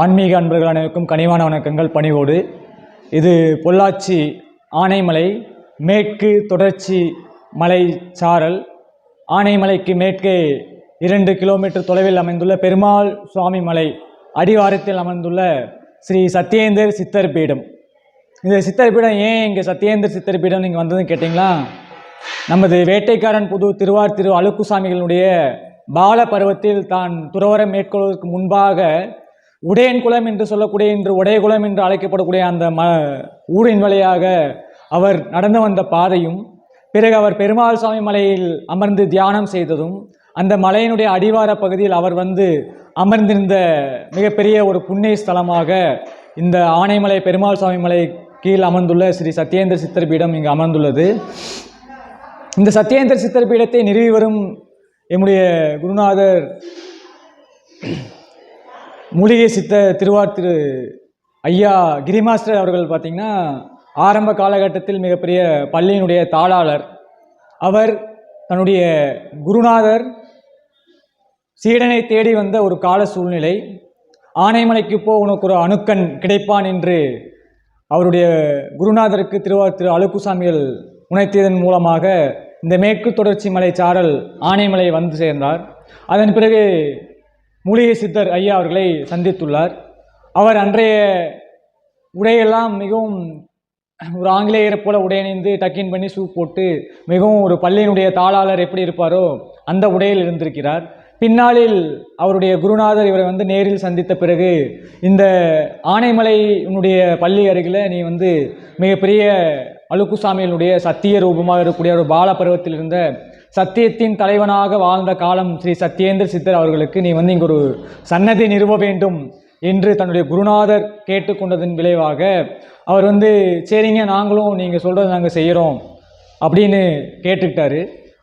ஆன்மீக அன்பர்கள் அனைவருக்கும் கனிவான வணக்கங்கள். பணிவோடு இது பொள்ளாச்சி ஆனைமலை மேற்கு தொடர்ச்சி மலை சாரல். ஆனைமலைக்கு மேற்கே இரண்டு கிலோமீட்டர் தொலைவில் அமைந்துள்ள பெருமாள் சுவாமி மலை அடிவாரத்தில் அமர்ந்துள்ள ஸ்ரீ சத்யேந்தர் சித்தர் பீடம். இந்த சித்தர் பீடம் ஏன் இங்கே சத்யேந்தர் சித்தர் பீடம் நீங்கள் வந்ததுன்னு கேட்டிங்களா? நமது வேட்டைக்காரன் புது திருவார் திரு அழுக்குசாமிகளுடைய பால பருவத்தில் தான் துறவரம் மேற்கொள்வதற்கு முன்பாக உடையன் குலம் என்று சொல்லக்கூடிய இன்று உடையகுலம் என்று அழைக்கப்படக்கூடிய அந்த ம ஊரின் வழியாக அவர் நடந்து வந்த பாதையும் பிறகு அவர் பெருமாள் சுவாமி மலையில் அமர்ந்து தியானம் செய்ததும் அந்த மலையினுடைய அடிவார பகுதியில் அவர் வந்து அமர்ந்திருந்த மிகப்பெரிய ஒரு புண்ணிய ஸ்தலமாக இந்த ஆனைமலை பெருமாள் சுவாமி மலை கீழ் அமர்ந்துள்ள ஸ்ரீ சத்யேந்திர சித்தர் பீடம் இங்கு அமர்ந்துள்ளது. இந்த சத்யேந்திர சித்தர் பீடத்தை நிறுவி வரும் என்னுடைய குருநாதர் மூலிகை சித்த திருவாத்திரு ஐயா கிரிமாஸ்டர் அவர்கள் பார்த்திங்கன்னா ஆரம்ப காலகட்டத்தில் மிகப்பெரிய பள்ளியினுடைய தாளாளர். அவர் தன்னுடைய குருநாதர் சீடனை தேடி வந்த ஒரு கால சூழ்நிலை. ஆனைமலைக்கு போ உனக்கு ஒரு அணுக்கன் கிடைப்பான் என்று அவருடைய குருநாதருக்கு திருவார் திரு அழுக்குசாமிகள் உணர்த்தியதன் மூலமாக இந்த மேற்கு தொடர்ச்சி மலை சாரல் ஆனைமலை வந்து சேர்ந்தார். அதன் பிறகு மூலிகை சித்தர் ஐயா அவர்களை சந்தித்துள்ளார். அவர் அன்றைய உடையெல்லாம் மிகவும் ஒரு ஆங்கிலேயரை போல உடையணிந்து டக்கின் பண்ணி சூப் போட்டு மிகவும் ஒரு பள்ளியினுடைய தாளாளர் எப்படி இருப்பாரோ அந்த உடையில் இருந்திருக்கிறார். பின்னாளில் அவருடைய குருநாதர் இவரை வந்து நேரில் சந்தித்த பிறகு இந்த ஆனைமலையினுடைய பள்ளி அருகில் நீ வந்து மிகப்பெரிய அழுக்குசாமியினுடைய சத்திய ரூபமாக இருக்கக்கூடிய ஒரு பால பருவத்தில் இருந்த சத்தியத்தின் தலைவனாக வாழ்ந்த காலம் ஸ்ரீ சத்யேந்திர சித்தர் அவர்களுக்கு நீ வந்து இங்கே ஒரு சன்னதி நிறுவ வேண்டும் என்று தன்னுடைய குருநாதர் கேட்டுக்கொண்டதன் விளைவாக அவர் வந்து சரிங்க நாங்களும் நீங்கள் சொல்கிறத நாங்கள் செய்கிறோம் அப்படின்னு கேட்டுக்கிட்டாரு.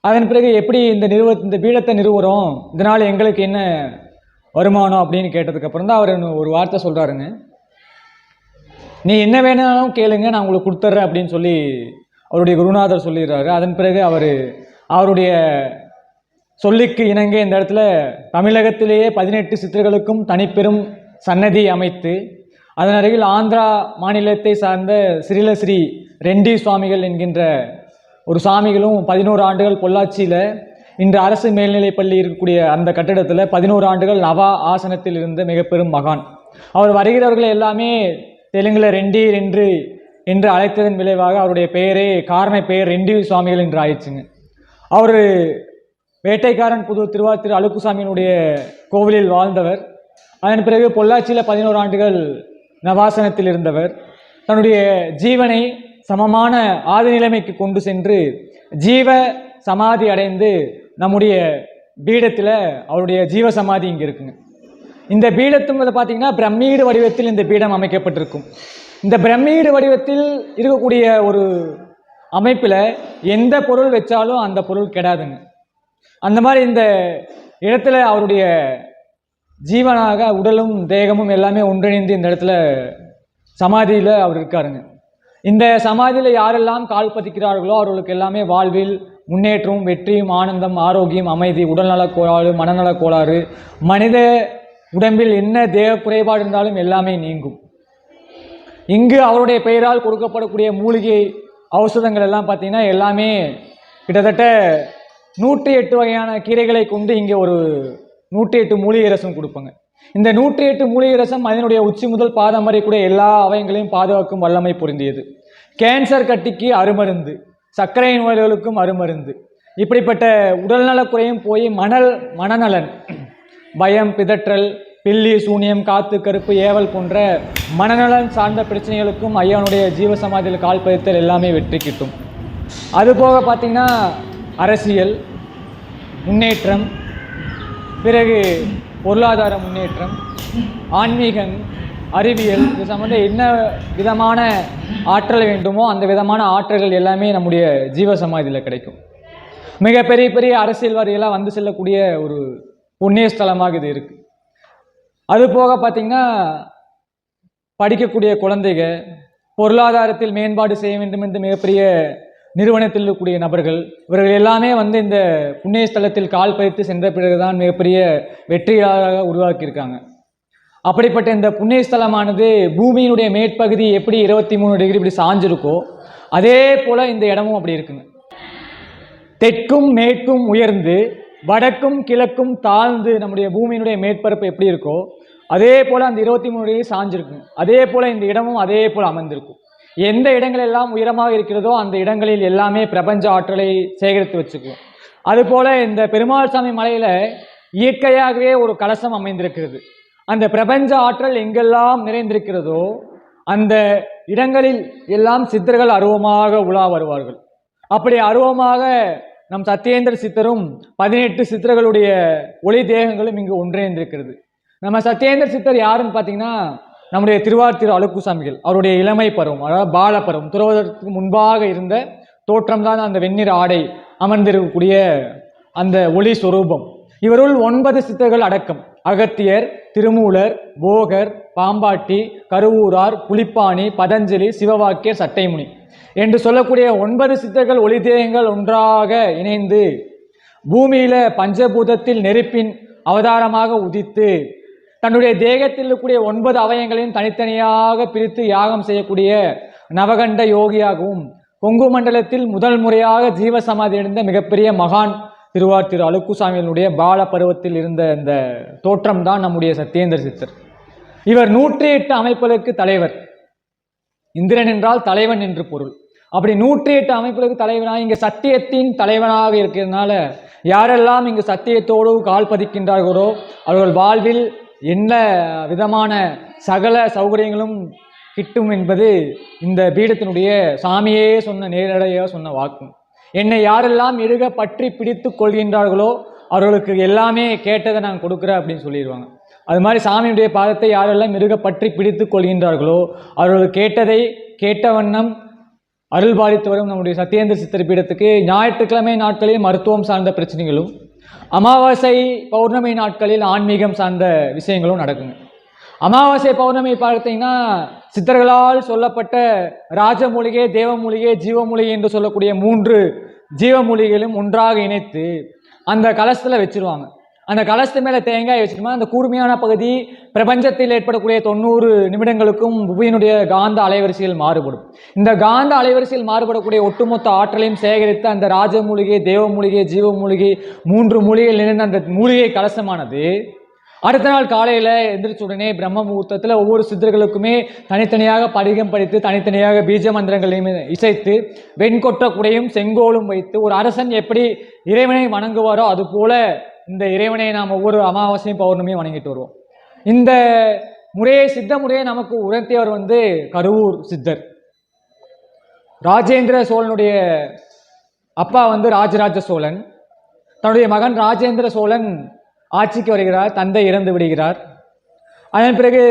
அதன் பிறகு எப்படி இந்த நிறுவ இந்த பீடத்தை நிறுவுறோம்? இதனால் எங்களுக்கு என்ன வருமானம் அப்படின்னு கேட்டதுக்கப்புறம் தான் அவர் ஒரு வார்த்தை சொல்கிறாருங்க நீ என்ன வேணாலும் கேளுங்க நான் உங்களுக்கு கொடுத்துட்றேன் அப்படின்னு சொல்லி அவருடைய குருநாதர் சொல்லிடுறாரு. அதன் பிறகு அவர் அவருடைய சொல்லிக்கு இணங்க இந்த இடத்துல தமிழகத்திலேயே பதினெட்டு சித்தர்களுக்கும் தனிப்பெரும் சன்னதி அமைத்து அதன் அருகில் ஆந்திரா மாநிலத்தை சார்ந்த ஸ்ரீலஸ்ரீ ரெண்டி சுவாமிகள் என்கின்ற ஒரு சாமிகளும் பதினோரு ஆண்டுகள் பொள்ளாச்சியில் இன்று அரசு மேல்நிலைப் பள்ளி இருக்கக்கூடிய அந்த கட்டிடத்தில் பதினோரு ஆண்டுகள் நவா ஆசனத்தில் இருந்த மிகப்பெரும் மகான். அவர் வருகிறவர்கள் எல்லாமே தெலுங்கில் ரெண்டி ரெண்டு என்று அழைத்ததன் விளைவாக அவருடைய பெயரே காரண பெயர் ரெண்டி சுவாமிகள் என்று ஆயிடுச்சுங்க. அவர் வேட்டைக்காரன் புது திருவாத்திரு அழுக்குசாமியினுடைய கோவிலில் வாழ்ந்தவர். அதன் பிறகு பொள்ளாச்சியில் பதினோரு ஆண்டுகள் நவாசனத்தில் இருந்தவர். தன்னுடைய ஜீவனை சமமான ஆதி நிலைமைக்கு கொண்டு சென்று ஜீவ சமாதி அடைந்து நம்முடைய பீடத்தில் அவருடைய ஜீவ சமாதி இங்கே இருக்குங்க. இந்த பீடத்தும் பார்த்தீங்கன்னா பிரம்மீடு வடிவத்தில் இந்த பீடம் அமைக்கப்பட்டிருக்கும். இந்த பிரம்மீடு வடிவத்தில் இருக்கக்கூடிய ஒரு அமைப்பில் எந்த பொருள் வச்சாலும் அந்த பொருள் கெடாதுங்க. அந்த மாதிரி இந்த இடத்துல அவருடைய ஜீவனாக உடலும் தேகமும் எல்லாமே ஒன்றிணைந்து இந்த இடத்துல சமாதியில் அவர் இருக்காருங்க. இந்த சமாதியில் யாரெல்லாம் கால் பதிக்கிறார்களோ அவர்களுக்கு எல்லாமே வாழ்வில் முன்னேற்றம் வெற்றியும் ஆனந்தம் ஆரோக்கியம் அமைதி உடல்நலக் கோளாறு மனநலக் கோளாறு மனித உடம்பில் என்ன தேக குறைபாடு இருந்தாலும் எல்லாமே நீங்கும். இங்கு அவருடைய பெயரால் கொடுக்கப்படக்கூடிய மூலிகை ஔஷதங்கள் எல்லாம் பார்த்தீங்கன்னா எல்லாமே கிட்டத்தட்ட நூற்றி எட்டு வகையான கீரைகளை கொண்டு இங்கே ஒரு நூற்றி எட்டு மூலிகை ரசம் கொடுப்பாங்க. இந்த நூற்றி எட்டு மூலிகை ரசம் அதனுடைய உச்சி முதல் பாதம் வரை கூட எல்லா அவயங்களையும் பாதுகாக்கும் வல்லமை பொருந்தியது. கேன்சர் கட்டிக்கு அருமருந்து சர்க்கரை நோய்களுக்கும் அருமருந்து இப்படிப்பட்ட உடல்நலக் குறையும் போய் மணல் மனநலன் பயம் பிதற்றல் பில்லி சூனியம் காத்து கருப்பு ஏவல் போன்ற மனநலன் சார்ந்த பிரச்சனைகளுக்கும் ஐயானுடைய ஜீவசமாதியில் கால் பதித்தல் எல்லாமே வெற்றி கிட்டும். அதுபோக பார்த்தீங்கன்னா அரசியல் முன்னேற்றம் பிறகு பொருளாதார முன்னேற்றம் ஆன்மீகம் அறிவியல் இது சம்மந்த என்ன விதமான ஆற்றல் வேண்டுமோ அந்த விதமான ஆற்றல்கள் எல்லாமே நம்முடைய ஜீவ சமாதியில் கிடைக்கும். மிக பெரிய பெரிய அரசியல்வாதிகளாக வந்து செல்லக்கூடிய ஒரு புண்ணிய ஸ்தலமாக இது இருக்குது அது போக பார்த்தீங்கன்னா படிக்கக்கூடிய குழந்தைக பொருளாதாரத்தில் மேம்பாடு செய்ய வேண்டும் என்று மிகப்பெரிய நிறுவனத்தில் இருக்கக்கூடிய நபர்கள் இவர்கள் எல்லாமே வந்து இந்த புண்ணிய ஸ்தலத்தில் கால் பதித்து சென்ற பிறகுதான் மிகப்பெரிய வெற்றியாளராக உருவாக்கியிருக்காங்க. அப்படிப்பட்ட இந்த புண்ணிய ஸ்தலமானது பூமியினுடைய மேற்பகுதி எப்படி இருபத்தி மூணு டிகிரி இப்படி சாஞ்சிருக்கோ அதே போல் இந்த இடமும் அப்படி இருக்குங்க. தெற்கும் மேற்கும் உயர்ந்து வடக்கும் கிழக்கும் தாழ்ந்து நம்முடைய பூமியினுடைய மேற்பரப்பு எப்படி இருக்கோ அதே போல் அந்த இருபத்தி மூணு டிகிரி சாஞ்சிருக்கும். அதே போல் இந்த இடமும் அதே போல் அமர்ந்திருக்கும். எந்த இடங்கள் எல்லாம் உயரமாக இருக்கிறதோ அந்த இடங்களில் எல்லாமே பிரபஞ்ச ஆற்றலை சேகரித்து வச்சுக்கும். அதுபோல் இந்த பெருமாள் சாமி மலையில் இயற்கையாகவே ஒரு கலசம் அமைந்திருக்கிறது. அந்த பிரபஞ்ச ஆற்றல் எங்கெல்லாம் நிறைந்திருக்கிறதோ அந்த இடங்களில் எல்லாம் சித்தர்கள் அருவமாக உலா வருவார்கள். அப்படி அருவமாக நம் சத்யேந்திர சித்தரும் பதினெட்டு சித்தர்களுடைய ஒளி தேகங்களும் இங்கு ஒன்றிணைந்திருக்கிறது. நம்ம சத்யேந்திர சித்தர் யாருன்னு பார்த்தீங்கன்னா நம்முடைய திருவார்த்திரு அழுக்குசாமிகள் அவருடைய இளமை பருவம் அதாவது பால பருவம் துறவதற்கு முன்பாக இருந்த தோற்றம்தான் அந்த வெந்நீர் ஆடை அமர்ந்திருக்கக்கூடிய அந்த ஒளி சுரூபம். இவருள் ஒன்பது சித்தர்கள் அடக்கம். அகத்தியர் திருமூலர் போகர் பாம்பாட்டி கருவூரார் புலிப்பாணி பதஞ்சலி சிவவாக்கியர் சட்டைமுனி. என்று சொல்லக்கூடிய ஒன்பது சித்தர்கள் ஒளி தேகங்கள் ஒன்றாக இணைந்து பூமியில பஞ்சபூதத்தில் நெருப்பின் அவதாரமாக உதித்து தன்னுடைய தேகத்தில் இருக்கக்கூடிய ஒன்பது அவயங்களையும் தனித்தனியாக பிரித்து யாகம் செய்யக்கூடிய நவகண்ட யோகியாகவும் கொங்கு மண்டலத்தில் முதல் முறையாக ஜீவசமாதி அடைந்த மிகப்பெரிய மகான் திருவார் திரு அழுக்குசாமியினுடைய பால பருவத்தில் இருந்த இந்த தோற்றம் தான் நம்முடைய சத்யேந்திர சித்தர். இவர் நூற்றி எட்டு அமைப்புகளுக்கு தலைவர். இந்திரன் என்றால் தலைவன் என்று பொருள். அப்படி நூற்றி எட்டு அமைப்புகளுக்கு தலைவனாக இங்கே சத்தியத்தின் தலைவனாக இருக்கிறதுனால யாரெல்லாம் இங்கு சத்தியத்தோடு கால் பதிக்கின்றார்களோ அவர்கள் வாழ்வில் என்ன விதமான சகல சௌகரியங்களும் கிட்டும் என்பது இந்த பீடத்தினுடைய சாமியே சொன்ன நேரடியாக சொன்ன வாக்கும் என்னை யாரெல்லாம் இருக பற்றி பிடித்து கொள்கின்றார்களோ அவர்களுக்கு எல்லாமே கேட்டதை நான் கொடுக்குறேன் அப்படின்னு சொல்லிடுவாங்க. அது மாதிரி சாமியுடைய பாதத்தை யாரெல்லாம் மிருக பற்றி பிடித்து கொள்கின்றார்களோ அவர்கள் கேட்டதை கேட்ட வண்ணம் அருள் பாதித்து வரும் நம்முடைய சத்யேந்திர சித்தர் பீடத்துக்கு ஞாயிற்றுக்கிழமை நாட்களில் மருத்துவம் சார்ந்த பிரச்சனைகளும் அமாவாசை பௌர்ணமி நாட்களில் ஆன்மீகம் சார்ந்த விஷயங்களும் நடக்குங்க. அமாவாசை பௌர்ணமி பார்த்தீங்கன்னா சித்தர்களால் சொல்லப்பட்ட ராஜமூலிகை தேவமூலிகை ஜீவமூலிகை என்று சொல்லக்கூடிய மூன்று ஜீவமூலிகைகளும் ஒன்றாக இணைத்து அந்த கலசத்தில் வச்சிருவாங்க. அந்த கலசத்து மேலே தேங்காய் வச்சுட்டோம்னா அந்த கூர்மையான பகுதி பிரபஞ்சத்தில் ஏற்படக்கூடிய தொண்ணூறு நிமிடங்களுக்கும் புவியினுடைய காந்த அலைவரிசையில் மாறுபடும். இந்த காந்த அலைவரிசையில் மாறுபடக்கூடிய ஒட்டுமொத்த ஆற்றலையும் சேகரித்து அந்த ராஜ மூலிகை தேவமூலிகை ஜீவமூலிகை மூன்று மூலிகையில் நிறைந்த அந்த மூலிகை கலசமானது. அடுத்த நாள் காலையில் எந்திரிச்ச உடனே பிரம்ம முகூர்த்தத்தில் ஒவ்வொரு சித்தர்களுக்குமே தனித்தனியாக படிகம் படித்து தனித்தனியாக பீஜ மந்திரங்களையும் இசைத்து வெண்கொட்ட குடையும் செங்கோலும் வைத்து ஒரு அரசன் எப்படி இறைவனை வணங்குவாரோ அதுபோல இந்த இறைவனை நாம் ஒவ்வொரு அமாவாசையும் பௌர்ணமியும் வணங்கிட்டு வருவோம். இந்த முறையை சித்த முறையை நமக்கு உணர்த்தியவர் வந்து கருவூர் சித்தர். ராஜேந்திர சோழனுடைய அப்பா வந்து ராஜராஜ சோழன். தன்னுடைய மகன் ராஜேந்திர சோழன் ஆட்சிக்கு வருகிறார் தந்தை இறந்து விடுகிறார். அதன் பிறகு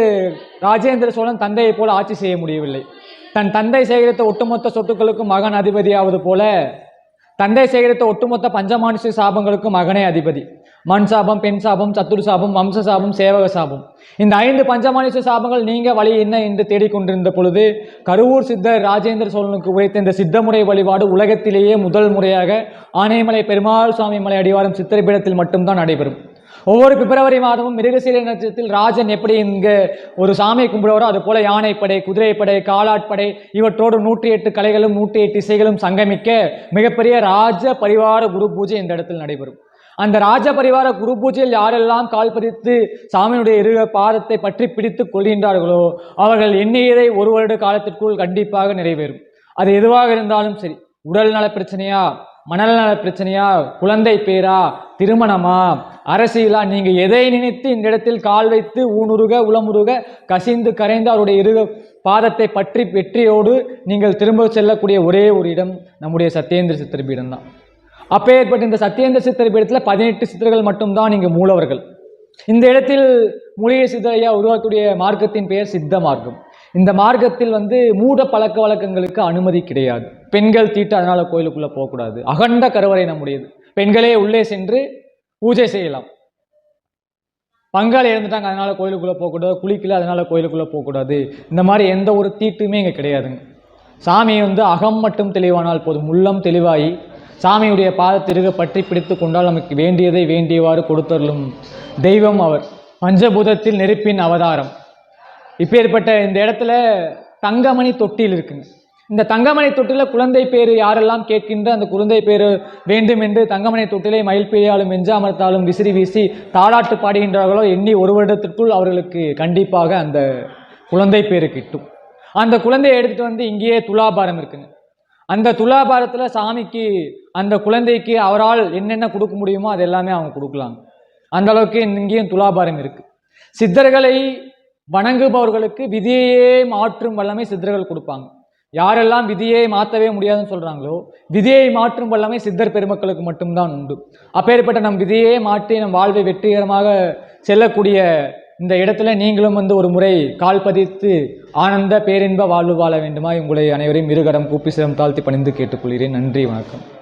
ராஜேந்திர சோழன் தந்தையை போல ஆட்சி செய்ய முடியவில்லை. தன் தந்தை சேகரித்த ஒட்டுமொத்த சொத்துக்களுக்கும் மகன் அதிபதியாவது போல தந்தை சேகரித்த ஒட்டுமொத்த பஞ்சமானுஷ சாபங்களுக்கும் மகனே அதிபதி. மண் சாபம் பெண் சாபம் சத்துரு சாபம் வம்ச சாபம் சேவக சாபம். இந்த ஐந்து பஞ்சமானிச சாபங்கள் நீங்க வழி என்ன என்று தேடிக்கொண்டிருந்த பொழுது கருவூர் சித்தர் ராஜேந்திர சோழனுக்கு உரைத்த இந்த சித்தமுறை வழிபாடு உலகத்திலேயே முதல் முறையாக ஆனைமலை பெருமாள் சுவாமி மலை அடிவாரம் சித்திரப்பீடத்தில் மட்டும்தான் நடைபெறும். ஒவ்வொரு பிப்ரவரி மாதமும் மிருகசீல நட்சத்திரத்தில் ராஜன் எப்படி இங்கே ஒரு சாமியை கும்பிடுவாரோ அது போல யானைப்படை குதிரைப்படை காலாட்படை இவற்றோடு நூற்றி எட்டு கலைகளும் நூற்றி எட்டு இசைகளும் சங்கமிக்க மிகப்பெரிய ராஜ பரிவார குரு பூஜை இந்த இடத்தில் நடைபெறும். அந்த ராஜ பரிவார குரு பூஜையில் யாரெல்லாம் கால் பதித்து சாமியுடைய இரு பாதத்தை பற்றி பிடித்து கொள்கின்றார்களோ அவர்கள் எண்ணியதை ஒரு வருட காலத்திற்குள் கண்டிப்பாக நிறைவேறும். அது எதுவாக இருந்தாலும் சரி. உடல் நல பிரச்சனையா? மணல் நல பிரச்சனையா? குழந்தை பேரா? திருமணமா? அரசியலா? நீங்க எதை நினைத்து இந்த இடத்தில் கால் வைத்து ஊனுருக உளமுருக கசிந்து கரைந்து அவருடைய இரு பாதத்தை பற்றி வெற்றியோடு நீங்கள் திரும்ப செல்லக்கூடிய ஒரே ஒரு இடம் நம்முடைய சத்யேந்திர சித்திரபீடம் தான் அப்பேற்பட்ட இந்த சத்தியேந்திர சித்தர் பீடத்தில் பதினெட்டு சித்தர்கள் மட்டும்தான் இங்கு மூலவர்கள். இந்த இடத்தில் மூலிகை சித்தரையா உருவாக்கக்கூடிய மார்க்கத்தின் பெயர் சித்த மார்க்கம். இந்த மார்க்கத்தில் வந்து மூட பழக்க வழக்கங்களுக்கு அனுமதி கிடையாது. பெண்கள் தீட்டு அதனால் கோயிலுக்குள்ளே போகக்கூடாது. அகண்ட கருவறை நம்முடையது. பெண்களே உள்ளே சென்று பூஜை செய்யலாம். பங்காளி இறந்துட்டாங்க அதனால் கோயிலுக்குள்ளே போகக்கூடாது. குளிக்கல அதனால் கோயிலுக்குள்ளே போகக்கூடாது. இந்த மாதிரி எந்த ஒரு தீட்டுமே இங்கே கிடையாதுங்க. சாமி வந்து அகம் மட்டும் தெளிவானால் போதும். உள்ளம் தெளிவாகி சாமியுடைய பாதத்திருக பற்றி பிடித்து கொண்டால் நமக்கு வேண்டியதை வேண்டியவாறு கொடுத்தருளும் தெய்வம் அவர். பஞ்சபூதத்தில் நெருப்பின் அவதாரம். இப்பேற்பட்ட இந்த இடத்துல தங்கமணி தொட்டில் இருக்குங்க. இந்த தங்கமணி தொட்டில குழந்தை பேர் யாரெல்லாம் கேட்கின்ற அந்த குழந்தை பேர் வேண்டும் என்று தங்கமணி தொட்டிலை மயில் பிழையாலும் வெஞ்சாமரத்தாலும் விசிறி வீசி தாளாட்டு பாடுகின்றார்களோ எண்ணி ஒரு வருடத்திற்குள் அவர்களுக்கு கண்டிப்பாக அந்த குழந்தை பேரு கிட்டும். அந்த குழந்தையை எடுத்துகிட்டு வந்து இங்கேயே துலாபாரம் இருக்குங்க. அந்த துலாபாரத்தில் சாமிக்கு அந்த குழந்தைக்கு அவரால் என்னென்ன கொடுக்க முடியுமோ அது எல்லாமே அவங்க கொடுக்கலாம் அந்த அளவுக்கு இங்கேயும் துலாபாரம் இருக்குது சித்தர்களை வணங்குபவர்களுக்கு விதியையே மாற்றும் வல்லமை சித்தர்கள் கொடுப்பாங்க. யாரெல்லாம் விதியை மாற்றவே முடியாதுன்னு சொல்கிறாங்களோ விதியை மாற்றும் வல்லமை சித்தர் பெருமக்களுக்கு மட்டும்தான் உண்டு. அப்பேற்பட்ட நம் விதியே மாற்றி நம் வாழ்வை வெற்றிகரமாக செல்லக்கூடிய இந்த இடத்துல நீங்களும் வந்து ஒரு முறை கால் பதித்து ஆனந்த பேரின்ப வாழ்வு வாழ வேண்டுமா உங்களை அனைவரையும் இருகரம் கூப்பி சிரம் தாழ்த்தி பணிந்து கேட்டுக்கொள்கிறேன். நன்றி வணக்கம்.